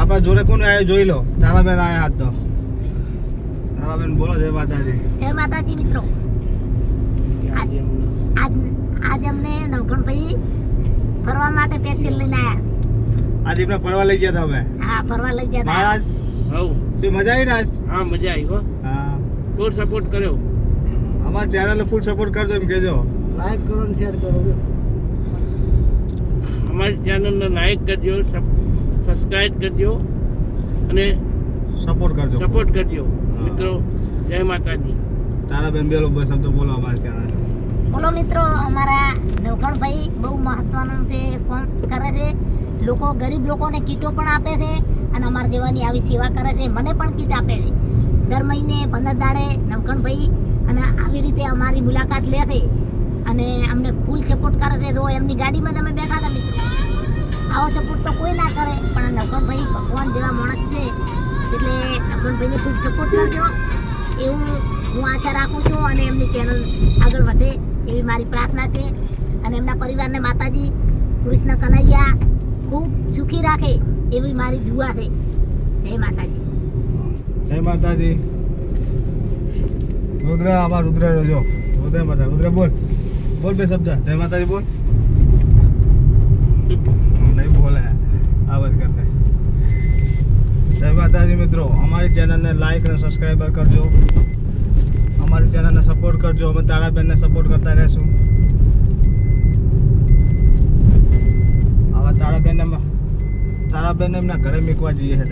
આપણા જોડે કોણ આવ્યો જોઈ લો. તારાબેન આયા હાથ તો તારાબેન બોલો જય માતાજી. જય માતાજી મિત્રો. આજ અમને નવઘણભાઈ ફરવા માટે પેન્સિલ લઈને આવ્યા આજે એમને ફરવા લઈ ગયા હતા અમે. હા ફરવા લઈ ગયા હતા. મહારાજ હવ શું મજા આવી ને આજ? હા મજા આવી હો. હા. ફૂલ સપોર્ટ કર્યો. અમારા ચેનલને ફૂલ સપોર્ટ કરજો એમ કહેજો. લાઈક કરો ને શેર કરો. અમારી ચેનલને લાઈક કરજો સબસ્ક્રાઇબ કરજો અને સપોર્ટ કરજો. સપોર્ટ કરજો. મિત્રો જય માતાજી. તારાબેન બેલો બસ શબ્દ બોલો અમારા ત્યાં. બોલો મિત્રો અમારા નવઘણભાઈ બહુ મહત્વનું તે કામ કરે છે. લોકો ગરીબ લોકોને કીટો પણ આપે છે અને અમારા જેવાની આવી સેવા કરે છે. મને પણ કીટ આપે છે. દર મહિને પંદર દાડે નવકણભાઈ અને આવી રીતે અમારી મુલાકાત લે છે. અને અમને ફૂલ સપોર્ટ કરે છે. તો એમની ગાડીમાં તમે બેઠા હતા મિત્રો. આવો સપોર્ટ તો કોઈ ના કરે, પણ નવઘણભાઈ ભગવાન જેવા માણસ છે, એટલે નવઘણભાઈને ખૂબ સપોર્ટ કરજો. એવું હું આશા રાખું છું અને એમની ચેનલ આગળ વધે એવી મારી પ્રાર્થના છે. અને એમના પરિવારને માતાજી, કૃષ્ણ કનૈયા ખૂબ સુખી રાખે એવી મારી દુઆ છે. જય માતાજી. જય માતાજી. રુદ્ર, આમાં રુદ્ર રજો રુદ્ર, માતા, રુદ્ર, બોલ. બોલ બે શબ્દ. જય માતાજી, બોલ. બોલે આવાજ કરતે જય માતાજી મિત્રો, અમારી ચેનલને લાઈક અને સબસ્ક્રાઈબર કરજો. અમારી ચેનલને સપોર્ટ કરજો. અમે તારાબેનને સપોર્ટ કરતા રહેશું. આવા તારાબેનને તારાબેન એમના ઘરે મૂકવા જઈએ છે